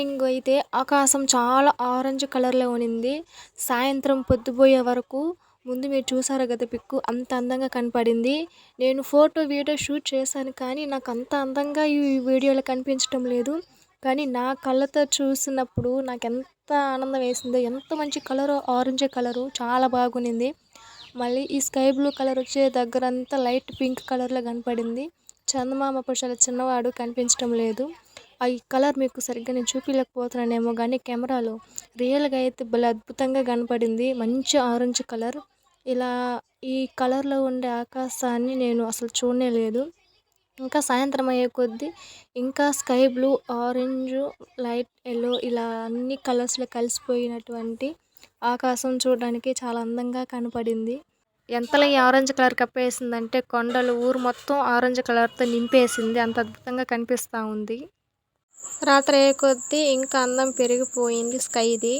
Morning అయితే ఆకాశం చాలా ఆరెంజ్ కలర్లో ఉన్నింది సాయంత్రం పొద్దుపోయే వరకు ముందు మీరు చూసారు కదా పిక్కు అంత అందంగా కనపడింది. నేను ఫోటో వీడియో షూట్ చేశాను కానీ నాకు అంత అందంగా ఈ వీడియోలో కనిపించడం లేదు. కానీ నా కళ్ళతో చూసినప్పుడు నాకు ఎంత ఆనందం వేసిందో ఎంత మంచి కలర్ ఆరెంజ్ కలరు చాలా బాగుంది మళ్ళీ ఈ స్కై బ్లూ కలర్ వచ్చే దగ్గరంతా లైట్ పింక్ కలర్లో కనపడింది. చందమామ అప్పుడు చాలా చిన్నవాడు కనిపించడం లేదు. ఈ కలర్ మీకు సరిగ్గా నేను చూపించలేకపోతున్నానేమో కానీ కెమెరాలో రియల్గా అయితే భలే అద్భుతంగా కనపడింది. మంచి ఆరెంజ్ కలర్. ఇలా ఈ కలర్లో ఉండే ఆకాశాన్ని నేను అసలు చూడనే లేదు ఇంకా సాయంత్రం అయ్యే కొద్దీ ఇంకా sky blue orange light yellow ఇలా అన్ని కలర్స్లో కలిసిపోయినటువంటి ఆకాశం చూడడానికి చాలా అందంగా కనపడింది. ఎంతలో ఈ ఆరెంజ్ కలర్ కప్పేసిందంటే కొండలు ఊరు మొత్తం ఆరెంజ్ కలర్తో నింపేసింది. అంత అద్భుతంగా కనిపిస్తూ ఉంది. రాత్రి అయ్యే కొద్దీ ఇంకా అందం పెరిగిపోయింది స్కైది.